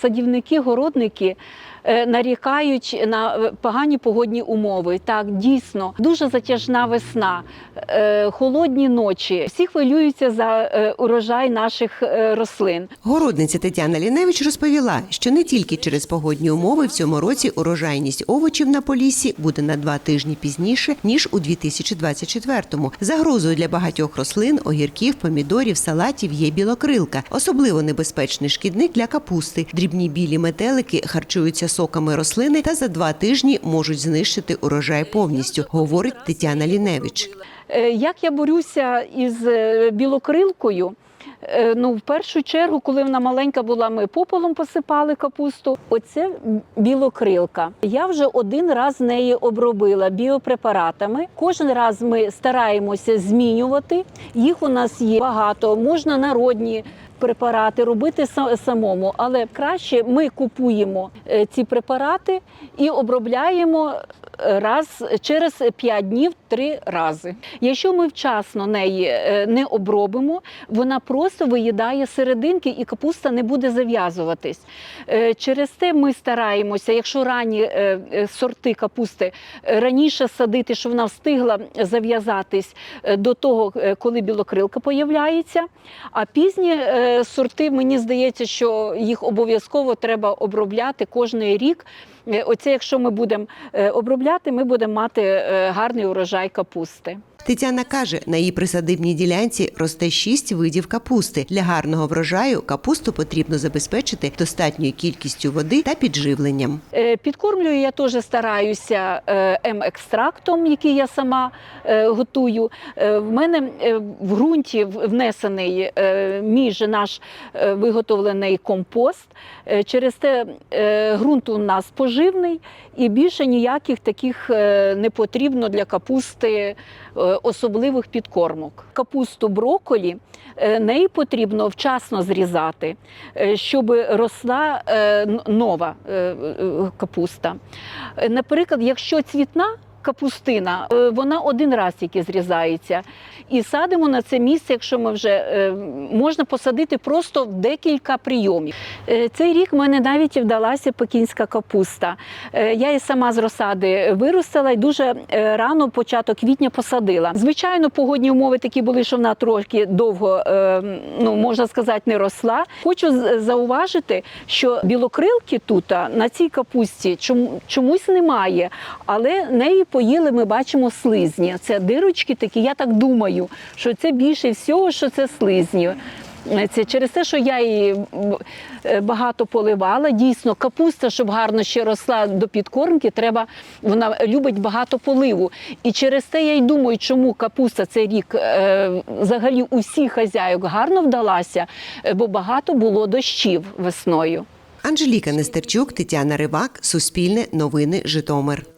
Садівники, городники нарікають на е, погані погодні умови. Так, дійсно, дуже затяжна весна, е, холодні ночі. Всі хвилюються за е, урожай наших е, рослин. Городниця Тетяна Ліневич розповіла, що не тільки через погодні умови в цьому році урожайність овочів на Поліссі буде на два тижні пізніше ніж у 2024-му. Загрозою для багатьох рослин, огірків, помідорів, салатів є білокрилка. Особливо небезпечний шкідник для капусти. Дрібні білі метелики харчуються соками рослини та за два тижні можуть знищити урожай повністю, говорить Тетяна Ліневич. Е, Як я борюся із е, білокрилкою? Е, Ну, в першу чергу, коли вона маленька була, ми пополом посипали капусту. Оце білокрилка. Я вже один раз неї обробила біопрепаратами. Кожен раз ми стараємося змінювати. Їх у нас є багато. Можна народні препарати робити самому, але краще ми купуємо е, ці препарати і обробляємо е, раз через 5 днів три рази. Якщо ми вчасно неї не обробимо, вона просто виїдає серединки і капуста не буде зав'язуватись. Е, Через те ми стараємося, якщо ранні е, е, сорти капусти раніше садити, щоб вона встигла зав'язатись до того, коли білокрилка появляється. А пізні сорти, мені здається, що їх обов'язково треба обробляти кожен рік. Оце, якщо ми будемо обробляти, ми будемо мати гарний урожай капусти. Тетяна каже, на її присадибній ділянці росте шість видів капусти. Для гарного врожаю капусту потрібно забезпечити достатньою кількістю води та підживленням. Е, Підкормлюю я теж стараюся е, М-екстрактом, який я сама е, готую. В мене в ґрунті внесений між наш виготовлений компост. Через те ґрунт у нас поживний і більше ніяких таких не потрібно для капусти особливих підкормок. Капусту брокколі е, неї потрібно вчасно зрізати, е, щоб росла е, нова капуста. Наприклад, якщо цвітна капустина, е, вона один раз тільки зрізається. І садимо на це місце, якщо ми вже е, можна посадити просто в декілька прийомів. Е, Цей рік в мене навіть вдалася пекінська капуста. Я її сама з розсади виростила і дуже рано, початок квітня, посадила. Звичайно, погодні умови такі були, що вона трохи довго, ну можна сказати, не росла. Хочу зауважити, що білокрилки тут на цій капусті чомусь немає, але неї поїли, ми бачимо слизні. Це дирочки такі, я так думаю, що це більше всього, що це слизні. Це через те, що я її е, багато поливала. Дійсно, капуста, щоб гарно ще росла до підкормки, треба вона любить багато поливу. І через те я й думаю, чому капуста цей рік е, взагалі усіх хазяїв гарно вдалася, е, бо багато було дощів весною. Анжеліка Нестерчук, Тетяна Ривак, Суспільне новини Житомир.